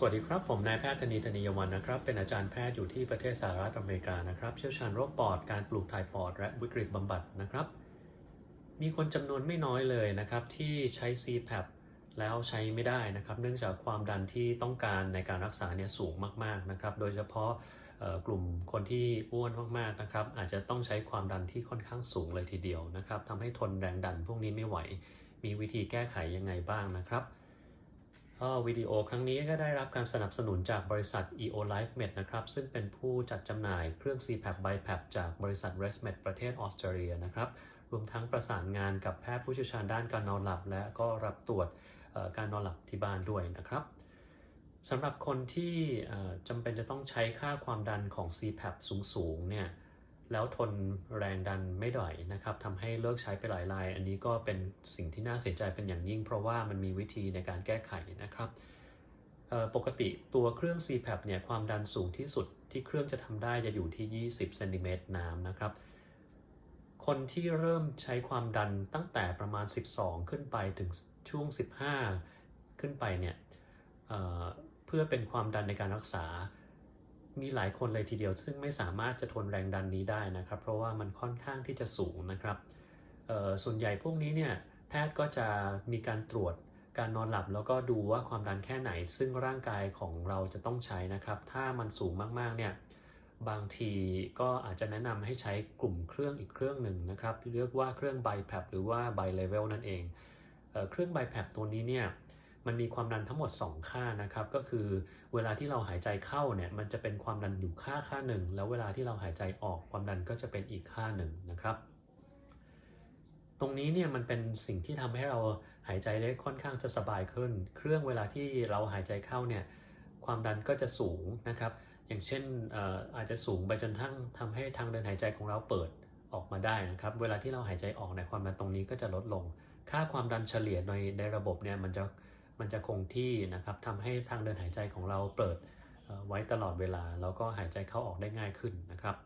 สวัสดีครับ ผมนายแพทย์ธนีธนียวันนะครับ เป็นอาจารย์แพทย์อยู่ที่ประเทศสหรัฐอเมริกานะครับ เชี่ยวชาญโรคปอด การปลูกถ่ายปอด และวิกฤตบำบัดนะครับ มีคนจำนวนไม่น้อยเลยนะครับ ที่ใช้ CPAP แล้วใช้ไม่ได้นะครับ เนื่องจากความดันที่ต้องการในการรักษาเนี่ยสูงมากๆนะครับ โดยเฉพาะกลุ่มคนที่อ้วนมากๆนะครับ อาจจะต้องใช้ความดันที่ค่อนข้างสูงเลยทีเดียวนะครับทำให้ทนแรงดันพวกนี้ไม่ไหว มีวิธีแก้ไขยังไงบ้างนะครับ ก็วิดีโอครั้งนี้ก็ได้รับการสนับสนุนจากบริษัท EO Life Med นะครับ ซึ่งเป็นผู้จัดจำหน่ายเครื่อง CPAP BiPAP จากบริษัท ResMed ประเทศออสเตรเลียนะครับ รวมทั้งประสานงานกับแพทย์ผู้เชี่ยวชาญด้านการนอนหลับ และก็รับตรวจการนอนหลับที่บ้านด้วยนะครับสำหรับคนที่จำเป็นจะต้องใช้ค่าความดันของ CPAP สูงๆเนี่ย แล้วทนแรงดันไม่ไหวนะครับทำให้เลิกใช้ไปหลายราย อันนี้ก็เป็นสิ่งที่น่าเสียใจเป็นอย่างยิ่ง เพราะว่ามันมีวิธีในการแก้ไขนะครับปกติตัวเครื่อง CPAP เนี่ยความดันสูงที่สุดที่เครื่องจะทำได้จะอยู่ที่ 20เซนติเมตรน้ำนะครับ คนที่เริ่มใช้ความดันตั้งแต่ประมาณ 12 ขึ้นไปถึงช่วง 15 ขึ้นไปเนี่ยเเพื่อเป็นความดันในการรักษา มีหลายคนเลยทีเดียว ซึ่งไม่สามารถจะทนแรงดันนี้ได้นะครับ เพราะว่ามันค่อนข้างที่จะสูงนะครับส่วนใหญ่พวกนี้เนี่ยแพทย์ก็จะมีการตรวจการนอนหลับแล้วก็ดูว่าความดันแค่ไหน ซึ่งร่างกายของเราจะต้องใช้นะครับ ถ้ามันสูงมากๆเนี่ยบางทีก็อาจจะแนะนำให้ใช้กลุ่มเครื่องอีกเครื่องหนึ่งนะครับเรียกว่าเครื่อง BiPAP หรือว่า Bi Level นั่นเองเออเครื่อง BiPAP ตัวนี้เนี่ย มันมีความดันทั้งหมด 2 ค่านะครับ ก็คือเวลาที่เราหายใจเข้าเนี่ยมันจะเป็นความดันอยู่ค่าค่าหนึ่ง แล้วเวลาที่เราหายใจออกความดันก็จะเป็นอีกค่าหนึ่งนะครับ ตรงนี้เนี่ยมันเป็นสิ่งที่ทำให้เราหายใจได้ค่อนข้างจะสบายขึ้น เครื่องเวลาที่เราหายใจเข้าเนี่ยความดันก็จะสูงนะครับ อย่างเช่นอาจจะสูงไปจนทั้งทำให้ทางเดินหายใจของเราเปิดออกมาได้นะครับ เวลาที่เราหายใจออกในความดันตรงนี้ก็จะลดลง ค่าความดันเฉลี่ยในในระบบเนี่ยมันจะ มันจะคงที่นะครับทำให้ทางเดินหายใจของเราเปิดไว้ตลอดเวลา แล้วก็หายใจเข้าออกได้ง่ายขึ้นนะครับ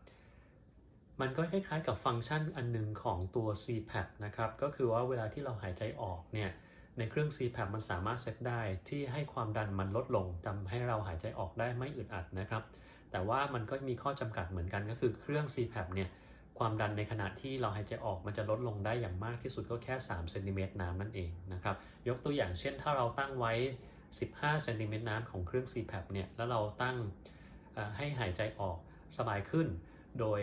มันก็คล้ายๆกับฟังก์ชันอันหนึงของตัว CPAP นะครับ ก็คือว่าเวลาที่เราหายใจออกเนี่ย ในเครื่อง CPAP มันสามารถเซตได้ที่ให้ความดันมันลดลงทำให้เราหายใจออกได้ไม่อึดอัดนะครับ แต่ว่ามันก็มีข้อจำกัดเหมือนกันก็คือเครื่อง CPAP เนี่ย ความดันในขณะที่เราหายใจออกมันจะลดลงได้อย่างมากที่สุดก็แค่3เซนติเมตรน้ำนั่นเองนะครับยกตัวอย่างเช่นถ้าเราตั้งไว้ 15เซนติเมตรน้ำของเครื่อง CPAP เนี่ยแล้วเราตั้งให้หายใจออกสบายขึ้น โดย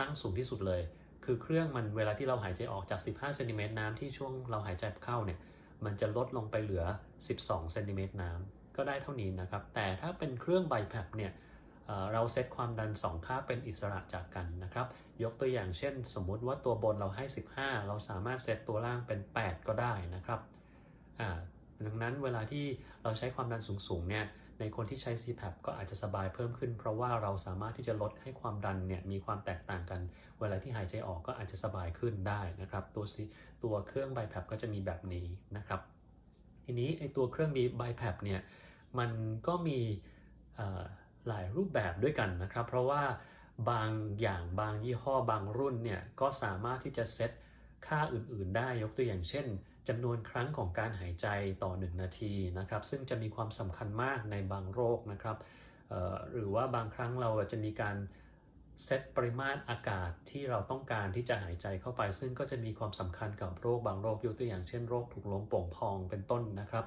ตั้งสูงที่สุดเลย คือเครื่องมันเวลาที่เราหายใจออกจาก 15เซนติเมตรน้ำที่ช่วงเราหายใจเข้าเนี่ยมันจะลดลงไปเหลือ 12เซนติเมตรน้ำก็ได้เท่านี้นะครับแต่ถ้าเป็นเครื่อง BiPAP เนี่ย เราเซตความดัน 2 ค่าเป็นอิสระจากกันนะครับ ยกตัวอย่างเช่น สมมุติว่าตัวบนเราให้ 15 เราสามารถเซตตัวล่างเป็น 8 ก็ได้นะครับดังนั้นเวลาที่เราใช้ความดันสูงๆเนี่ยในคนที่ใช้ CPAP ก็อาจจะสบายเพิ่มขึ้น เพราะว่าเราสามารถที่จะลดให้ความดันเนี่ยมีความแตกต่างกัน เวลาที่หายใจออกก็อาจจะสบายขึ้นได้นะครับ ตัวตัวเครื่อง BiPAP ก็จะมีแบบนี้นะครับ ทีนี้ไอตัวเครื่อง BiPAP เนี่ยมันก็มีอ่อ หลายรูปแบบด้วยกันนะครับ เพราะว่าบางอย่างบางยี่ห้อบางรุ่นเนี่ยก็สามารถที่จะเซตค่าอื่นๆ ได้ยกตัวอย่างเช่นจำนวนครั้งของการหายใจต่อ 1 นาทีนะครับ ซึ่งจะมีความสำคัญมากในบางโรคนะครับหรือว่าบางครั้งเราจะมีการเซตปริมาตรอากาศที่เราต้องการที่จะหายใจเข้าไป ซึ่งก็จะมีความสำคัญกับโรคบางโรคยกตัวอย่างเช่นโรคถุงลมโป่งพองเป็นต้นนะครับ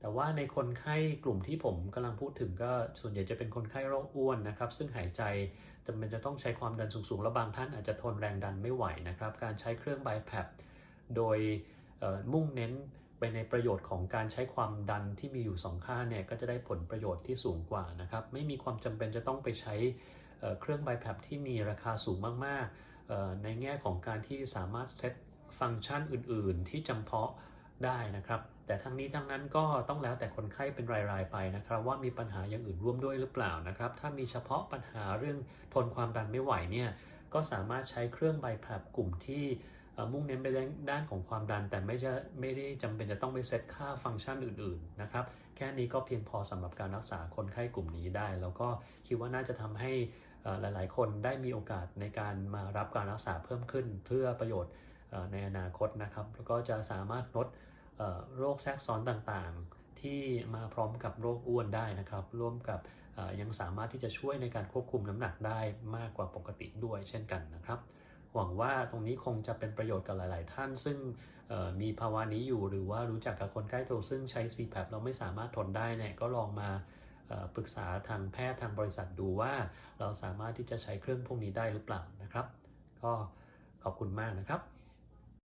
แต่ว่าในคนไข้กลุ่มที่ผมกำลังพูดถึงก็ส่วนใหญ่จะเป็นคนไข้โรคอ้วนนะครับ ซึ่งหายใจจำเป็นจะต้องใช้ความดันสูงๆ และบางท่านอาจจะทนแรงดันไม่ไหวนะครับ การใช้เครื่อง BiPAP โดยมุ่งเน้นไปในประโยชน์ของการใช้ความดันที่มีอยู่2ค่าเนี่ยก็จะได้ผลประโยชน์ที่สูงกว่านะครับ ไม่มีความจำเป็นจะต้องไปใช้เเครื่อง BiPAP ที่มีราคาสูงมากๆในแง่ของการที่สามารถเซตฟังก์ชันอื่น ๆ ที่จำเพาะ ได้นะครับ แต่ทั้งนี้ทั้งนั้นก็ต้องแล้วแต่คนไข้เป็นรายๆไปนะครับ ว่ามีปัญหาอย่างอื่นร่วมด้วยหรือเปล่านะครับ ถ้ามีเฉพาะปัญหาเรื่องทนความดันไม่ไหวเนี่ยก็สามารถใช้เครื่อง BiPAP กลุ่มที่มุ่งเน้นไปด้านของความดัน แต่ไม่จะไม่ได้จำเป็นจะต้องไปเซตค่าฟังก์ชันอื่นๆนะครับ แค่นี้ก็เพียงพอสำหรับการรักษาคนไข้กลุ่มนี้ได้ แล้วก็คิดว่าน่าจะทำให้หลายๆ คนได้มีโอกาสในการมารับการรักษาเพิ่มขึ้น เพื่อประโยชน์ ในอนาคตนะครับแล้วก็จะสามารถลดโรคแทรกซ้อนต่างๆ ที่มาพร้อมกับโรคอ้วนได้นะครับ ร่วมกับยังสามารถที่จะช่วยในการควบคุมน้ำหนักได้มากกว่าปกติด้วยเช่นกันนะครับ หวังว่าตรงนี้คงจะเป็นประโยชน์กับหลาย ๆ ท่านซึ่งมีภาวะนี้อยู่หรือว่ารู้จักกับคนใกล้ตัวซึ่งใช้ CPAP เราไม่สามารถทนได้เนี่ยก็ลองมาปรึกษาทางแพทย์ทางบริษัทดูว่า เราสามารถที่จะใช้เครื่องพวกนี้ได้หรือเปล่านะครับ ก็ขอบคุณมากนะครับ